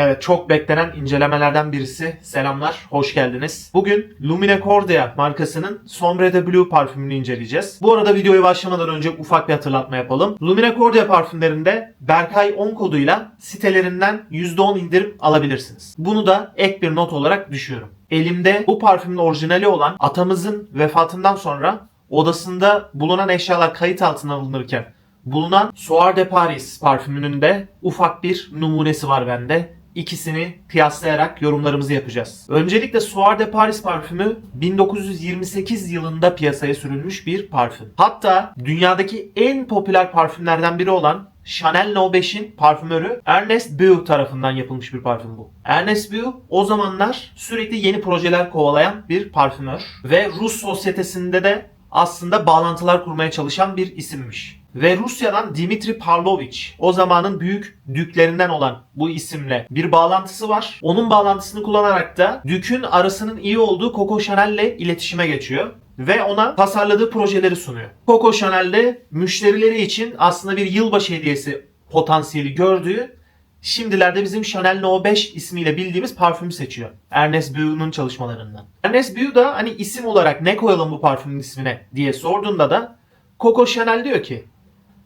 Evet çok beklenen incelemelerden birisi. Selamlar, hoş geldiniz. Bugün Lumine Cordia markasının Sombre de Blue parfümünü inceleyeceğiz. Bu arada videoya başlamadan önce ufak bir hatırlatma yapalım. Lumine Cordia parfümlerinde Berkay 10 koduyla sitelerinden %10 indirim alabilirsiniz. Bunu da ek bir not olarak düşüyorum. Elimde bu parfümün orijinali olan atamızın vefatından sonra odasında bulunan eşyalar kayıt altına alınırken bulunan Soir de Paris parfümünün de ufak bir numunesi var bende. İkisini kıyaslayarak yorumlarımızı yapacağız. Öncelikle Soir de Paris parfümü 1928 yılında piyasaya sürülmüş bir parfüm. Hatta dünyadaki en popüler parfümlerden biri olan Chanel No 5'in parfümörü Ernest Bew tarafından yapılmış bir parfüm bu. Ernest Bew o zamanlar sürekli yeni projeler kovalayan bir parfümör ve Rus sosyetesinde de aslında bağlantılar kurmaya çalışan bir isimmiş. Ve Rusya'dan Dimitri Pavlovich o zamanın büyük düklerinden olan bu isimle bir bağlantısı var. Onun bağlantısını kullanarak da dükün arasının iyi olduğu Coco Chanel'le iletişime geçiyor ve ona tasarladığı projeleri sunuyor. Coco Chanel'de müşterileri için aslında bir yılbaşı hediyesi potansiyeli gördüğü şimdilerde bizim Chanel No 5 ismiyle bildiğimiz parfümü seçiyor. Ernest Bew'un çalışmalarından. Ernest Bew da hani isim olarak ne koyalım bu parfümün ismine diye sorduğunda da Coco Chanel diyor ki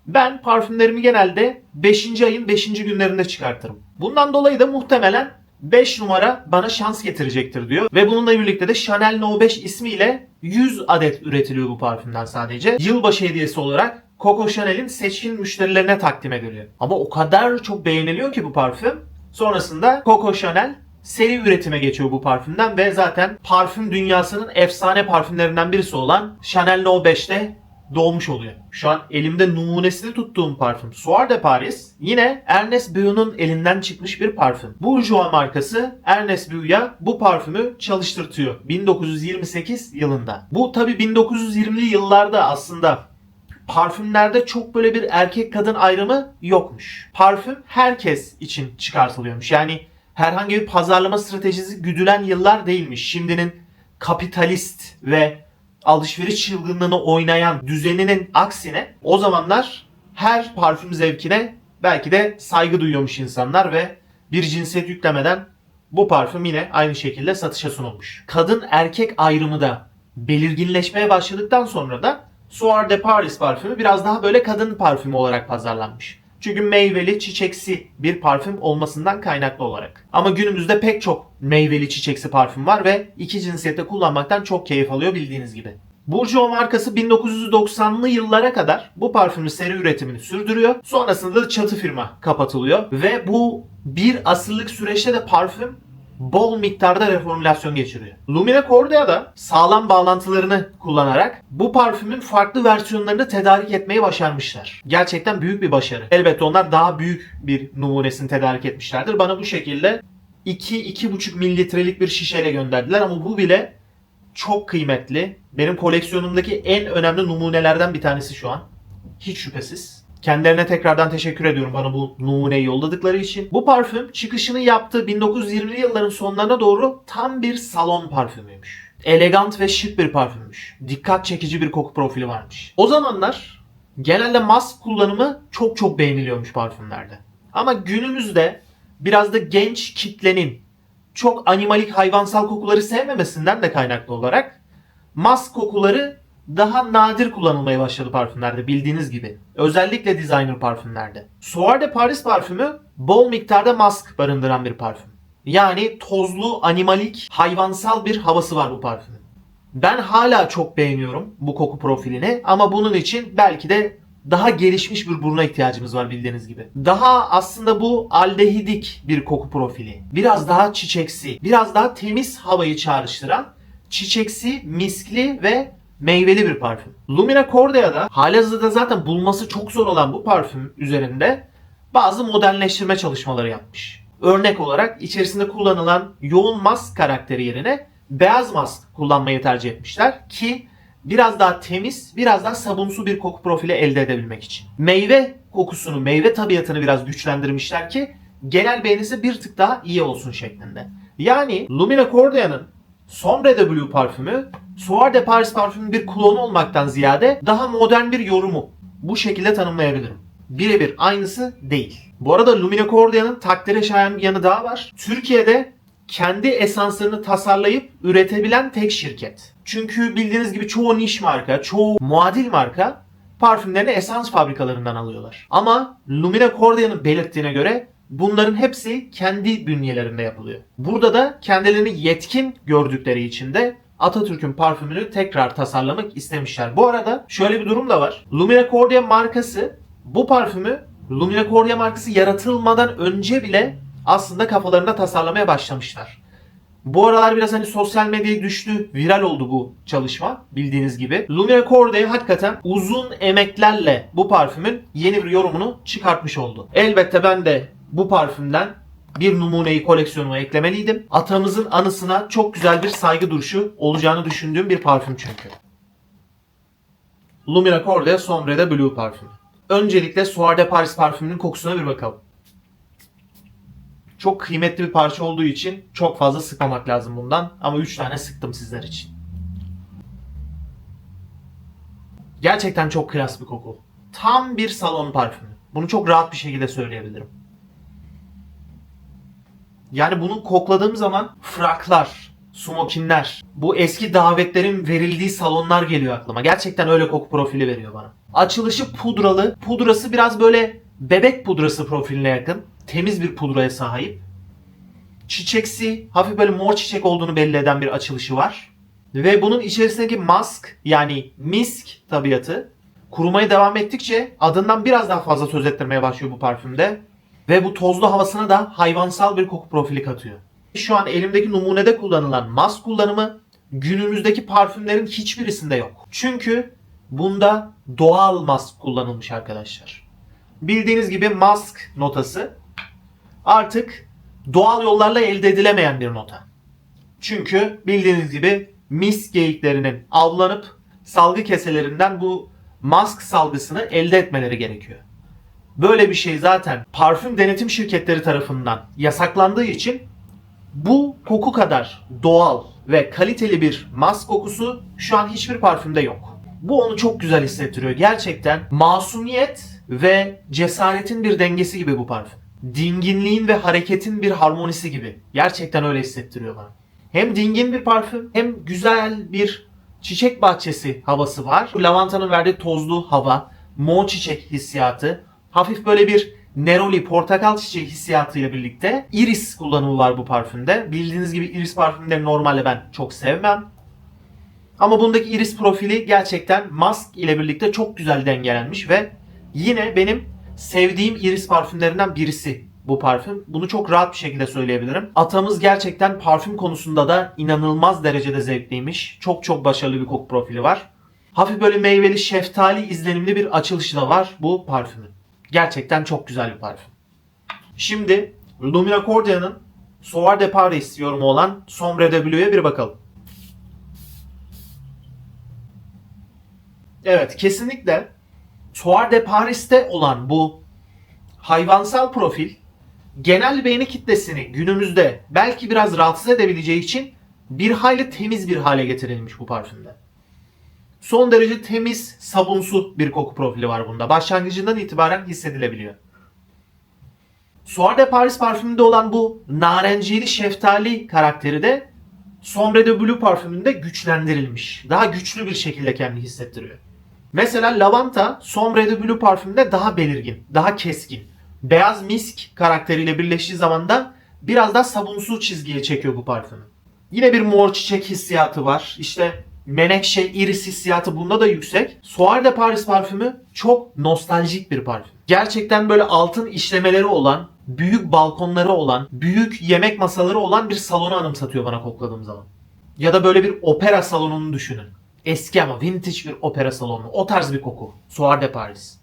ben parfümlerimi genelde 5. ayın 5. günlerinde çıkartırım. Bundan dolayı da muhtemelen 5 numara bana şans getirecektir diyor. Ve bununla birlikte de Chanel No 5 ismiyle 100 adet üretiliyor bu parfümden sadece. Yılbaşı hediyesi olarak Coco Chanel'in seçkin müşterilerine takdim ediliyor. Ama o kadar çok beğeniliyor ki bu parfüm. Sonrasında Coco Chanel seri üretime geçiyor bu parfümden ve zaten parfüm dünyasının efsane parfümlerinden birisi olan Chanel No 5'te doğmuş oluyor. Şu an elimde numunesini tuttuğum parfüm Soir de Paris yine Ernest Bew'un elinden çıkmış bir parfüm. Bourjois markası Ernest Bew'ya bu parfümü çalıştırtıyor 1928 yılında. Bu tabi 1920'li yıllarda aslında parfümlerde çok böyle bir erkek kadın ayrımı yokmuş. Parfüm herkes için çıkartılıyormuş. Yani herhangi bir pazarlama stratejisi güdülen yıllar değilmiş. Şimdinin kapitalist ve alışveriş çılgınlığını oynayan düzeninin aksine o zamanlar her parfüm zevkine belki de saygı duyuyormuş insanlar ve bir cinsiyet yüklemeden bu parfüm yine aynı şekilde satışa sunulmuş. Kadın erkek ayrımı da belirginleşmeye başladıktan sonra da Soir de Paris parfümü biraz daha böyle kadın parfümü olarak pazarlanmış. Çünkü meyveli, çiçeksi bir parfüm olmasından kaynaklı olarak. Ama günümüzde pek çok meyveli, çiçeksi parfüm var ve iki cinsiyette kullanmaktan çok keyif alıyor bildiğiniz gibi. Bourjois markası 1990'lı yıllara kadar bu parfümün seri üretimini sürdürüyor. Sonrasında da çatı firma kapatılıyor ve bu bir asırlık süreçte de parfüm bol miktarda reformülasyon geçiriyor. Lumine Cordia da sağlam bağlantılarını kullanarak bu parfümün farklı versiyonlarını tedarik etmeyi başarmışlar. Gerçekten büyük bir başarı. Elbette onlar daha büyük bir numunesini tedarik etmişlerdir. Bana bu şekilde 2-2,5 mililitrelik bir şişeyle gönderdiler ama bu bile çok kıymetli. Benim koleksiyonumdaki en önemli numunelerden bir tanesi şu an. Hiç şüphesiz. Kendilerine tekrardan teşekkür ediyorum bana bu numuneyi yolladıkları için. Bu parfüm çıkışını yaptığı 1920'li yılların sonlarına doğru tam bir salon parfümüymüş. Elegant ve şık bir parfümmüş. Dikkat çekici bir koku profili varmış. O zamanlar genelde mask kullanımı çok çok beğeniliyormuş parfümlerde. Ama günümüzde biraz da genç kitlenin çok animalik hayvansal kokuları sevmemesinden de kaynaklı olarak mask kokuları daha nadir kullanılmaya başladı parfümlerde bildiğiniz gibi. Özellikle designer parfümlerde. Soir de Paris parfümü bol miktarda mask barındıran bir parfüm. Yani tozlu, animalik, hayvansal bir havası var bu parfümün. Ben hala çok beğeniyorum bu koku profilini ama bunun için belki de daha gelişmiş bir buruna ihtiyacımız var bildiğiniz gibi. Daha aslında bu aldehidik bir koku profili. Biraz daha çiçeksi, biraz daha temiz havayı çağrıştıran çiçeksi, miskli ve meyveli bir parfüm. Lumina Cordia'da halihazırda zaten bulması çok zor olan bu parfüm üzerinde bazı modernleştirme çalışmaları yapmış. Örnek olarak içerisinde kullanılan yoğun mask karakteri yerine beyaz mask kullanmayı tercih etmişler ki biraz daha temiz, biraz daha sabunsu bir koku profili elde edebilmek için. Meyve kokusunu, meyve tabiatını biraz güçlendirmişler ki genel beğenisi bir tık daha iyi olsun şeklinde. Yani Lumina Cordia'nın Sombre de Blue parfümü Soir de Paris parfümün bir klonu olmaktan ziyade daha modern bir yorumu. Bu şekilde tanımlayabilirim. Birebir aynısı değil. Bu arada Lumine Cordia'nın takdire şayan bir yanı daha var. Türkiye'de kendi esanslarını tasarlayıp üretebilen tek şirket. Çünkü bildiğiniz gibi çoğu niş marka, çoğu muadil marka parfümlerini esans fabrikalarından alıyorlar. Ama Lumine Cordia'nın belirttiğine göre bunların hepsi kendi bünyelerinde yapılıyor. Burada da kendilerini yetkin gördükleri için de Atatürk'ün parfümünü tekrar tasarlamak istemişler. Bu arada şöyle bir durum da var. Lumine Cordia markası bu parfümü Lumine Cordia markası yaratılmadan önce bile aslında kafalarında tasarlamaya başlamışlar. Bu aralar biraz hani sosyal medyaya düştü, viral oldu bu çalışma bildiğiniz gibi. Lumine Cordia hakikaten uzun emeklerle bu parfümün yeni bir yorumunu çıkartmış oldu. Elbette ben de bu parfümden bir numuneyi koleksiyonuma eklemeliydim. Atamızın anısına çok güzel bir saygı duruşu olacağını düşündüğüm bir parfüm çünkü. Lumina Cordia Sombre de Blue parfümü. Öncelikle Soir de Paris parfümünün kokusuna bir bakalım. Çok kıymetli bir parça olduğu için çok fazla sıkmamak lazım bundan. Ama 3 tane sıktım sizler için. Gerçekten çok klas bir koku. Tam bir salon parfümü. Bunu çok rahat bir şekilde söyleyebilirim. Yani bunu kokladığım zaman fraklar, smokinler, bu eski davetlerin verildiği salonlar geliyor aklıma. Gerçekten öyle koku profili veriyor bana. Açılışı pudralı. Pudrası biraz böyle bebek pudrası profiline yakın. Temiz bir pudraya sahip. Çiçeksi, hafif böyle mor çiçek olduğunu belli eden bir açılışı var. Ve bunun içerisindeki mask yani misk tabiatı kurumaya devam ettikçe adından biraz daha fazla söz ettirmeye başlıyor bu parfümde. Ve bu tozlu havasına da hayvansal bir koku profili katıyor. Şu an elimdeki numunede kullanılan mask kullanımı günümüzdeki parfümlerin hiçbirisinde yok. Çünkü bunda doğal mask kullanılmış arkadaşlar. Bildiğiniz gibi mask notası artık doğal yollarla elde edilemeyen bir nota. Çünkü bildiğiniz gibi mis geyiklerinin avlanıp salgı keselerinden bu mask salgısını elde etmeleri gerekiyor. Böyle bir şey zaten parfüm denetim şirketleri tarafından yasaklandığı için bu koku kadar doğal ve kaliteli bir mask kokusu şu an hiçbir parfümde yok. Bu onu çok güzel hissettiriyor. Gerçekten masumiyet ve cesaretin bir dengesi gibi bu parfüm. Dinginliğin ve hareketin bir harmonisi gibi. Gerçekten öyle hissettiriyor bana. Hem dingin bir parfüm hem güzel bir çiçek bahçesi havası var. Lavantanın verdiği tozlu hava, mor çiçek hissiyatı, hafif böyle bir neroli portakal çiçeği hissiyatıyla birlikte iris kullanımı var bu parfümde. Bildiğiniz gibi iris parfümleri normalde ben çok sevmem. Ama bundaki iris profili gerçekten mask ile birlikte çok güzel dengelenmiş ve yine benim sevdiğim iris parfümlerinden birisi bu parfüm. Bunu çok rahat bir şekilde söyleyebilirim. Atamız gerçekten parfüm konusunda da inanılmaz derecede zevkliymiş. Çok çok başarılı bir koku profili var. Hafif böyle meyveli şeftali izlenimli bir açılışı da var bu parfümün. Gerçekten çok güzel bir parfüm. Şimdi Lumina Cordia'nın Soir de Paris yorumu olan Sombre de Blue'ya bir bakalım. Evet kesinlikle Soir de Paris'te olan bu hayvansal profil genel beğeni kitlesini günümüzde belki biraz rahatsız edebileceği için bir hayli temiz bir hale getirilmiş bu parfümde. Son derece temiz, sabunsu bir koku profili var bunda. Başlangıcından itibaren hissedilebiliyor. Soir de Paris parfümünde olan bu narenciyeli şeftali karakteri de Sombre de Blue parfümünde güçlendirilmiş. Daha güçlü bir şekilde kendini hissettiriyor. Mesela lavanta Sombre de Blue parfümünde daha belirgin, daha keskin. Beyaz misk karakteriyle birleştiği zaman da biraz daha sabunsu çizgiye çekiyor bu parfümü. Yine bir mor çiçek hissiyatı var. İşte menekşe, iris hissiyatı bunda da yüksek. Soir de Paris parfümü çok nostaljik bir parfüm. Gerçekten böyle altın işlemeleri olan, büyük balkonları olan, büyük yemek masaları olan bir salonu anımsatıyor bana kokladığım zaman. Ya da böyle bir opera salonunu düşünün. Eski ama vintage bir opera salonu. O tarz bir koku. Soir de Paris.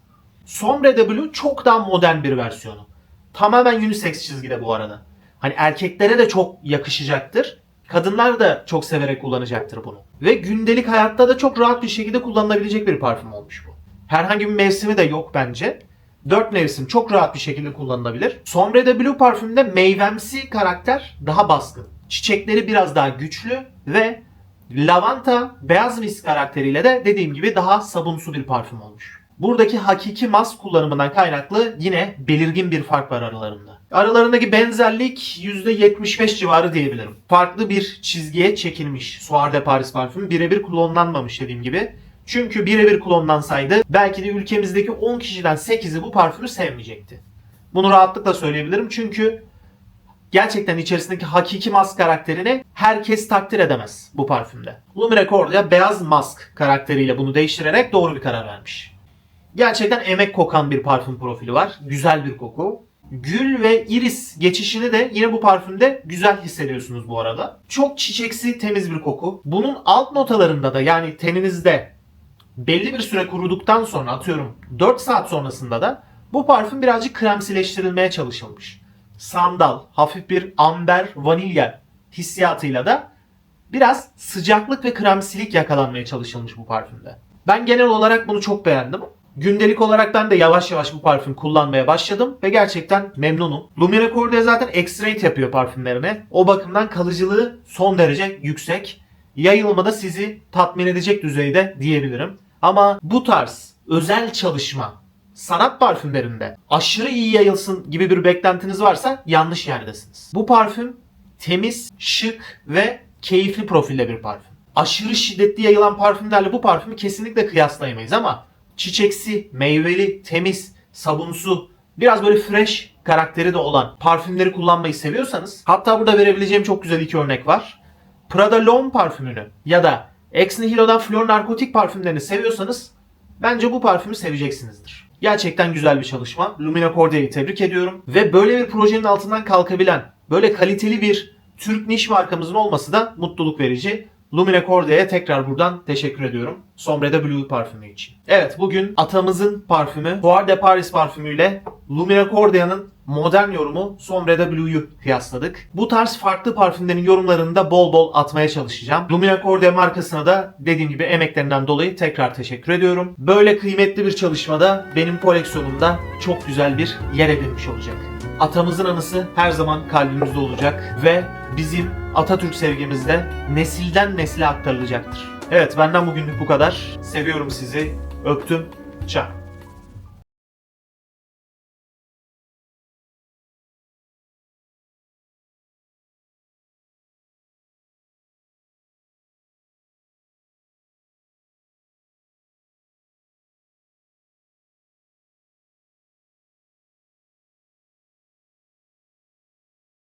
Sombre de Blue çok daha modern bir versiyonu. Tamamen unisex çizgide bu arada. Hani erkeklere de çok yakışacaktır. Kadınlar da çok severek kullanacaktır bunu. Ve gündelik hayatta da çok rahat bir şekilde kullanılabilecek bir parfüm olmuş bu. Herhangi bir mevsimi de yok bence. 4 mevsim çok rahat bir şekilde kullanılabilir. Sombre de Blue parfümde meyvemsi karakter daha baskın. Çiçekleri biraz daha güçlü ve lavanta, beyaz mis karakteriyle de dediğim gibi daha sabunsu bir parfüm olmuş. Buradaki hakiki mask kullanımından kaynaklı yine belirgin bir fark var aralarında. Aralarındaki benzerlik %75 civarı diyebilirim. Farklı bir çizgiye çekilmiş Soir de Paris parfümü birebir klonlanmamış dediğim gibi. Çünkü birebir klonlansaydı belki de ülkemizdeki 10 kişiden 8'i bu parfümü sevmeyecekti. Bunu rahatlıkla söyleyebilirim çünkü gerçekten içerisindeki hakiki mask karakterini herkes takdir edemez bu parfümde. Lumine Cordia beyaz mask karakteriyle bunu değiştirerek doğru bir karar vermiş. Gerçekten emek kokan bir parfüm profili var. Güzel bir koku. Gül ve iris geçişini de yine bu parfümde güzel hissediyorsunuz bu arada. Çok çiçeksi temiz bir koku. Bunun alt notalarında da yani teninizde belli bir süre kuruduktan sonra atıyorum 4 saat sonrasında da bu parfüm birazcık kremsileştirilmeye çalışılmış. Sandal, hafif bir amber, vanilya hissiyatıyla da biraz sıcaklık ve kremsilik yakalanmaya çalışılmış bu parfümde. Ben genel olarak bunu çok beğendim. Gündelik olarak ben de yavaş yavaş bu parfüm kullanmaya başladım ve gerçekten memnunum. Lumine Cordia zaten X-Rate yapıyor parfümlerine. O bakımdan kalıcılığı son derece yüksek. Yayılmada sizi tatmin edecek düzeyde diyebilirim. Ama bu tarz özel çalışma sanat parfümlerinde aşırı iyi yayılsın gibi bir beklentiniz varsa yanlış yerdesiniz. Bu parfüm temiz, şık ve keyifli profilde bir parfüm. Aşırı şiddetli yayılan parfümlerle bu parfümü kesinlikle kıyaslayamayız ama çiçeksi, meyveli, temiz, sabunsu, biraz böyle fresh karakteri de olan parfümleri kullanmayı seviyorsanız hatta burada verebileceğim çok güzel iki örnek var. Prada L'Homme parfümünü ya da Ex Nihilo'dan Flor Narkotik parfümlerini seviyorsanız bence bu parfümü seveceksinizdir. Gerçekten güzel bir çalışma. Lumina Cordia'yı tebrik ediyorum. Ve böyle bir projenin altından kalkabilen, böyle kaliteli bir Türk niş markamızın olması da mutluluk verici. Lumine Cordia'ya tekrar buradan teşekkür ediyorum. Sombre de Blue parfümü için. Evet bugün atamızın parfümü Soir de Paris parfümüyle Lumine Cordia'nın modern yorumu Sombre de Blue'yu kıyasladık. Bu tarz farklı parfümlerin yorumlarını da bol bol atmaya çalışacağım. Lumine Cordia markasına da dediğim gibi emeklerinden dolayı tekrar teşekkür ediyorum. Böyle kıymetli bir çalışmada benim koleksiyonumda çok güzel bir yer edinmiş olacak. Atamızın anısı her zaman kalbimizde olacak ve bizim Atatürk sevgimizde nesilden nesile aktarılacaktır. Evet benden bugünlük bu kadar. Seviyorum sizi. Öptüm. Ciao.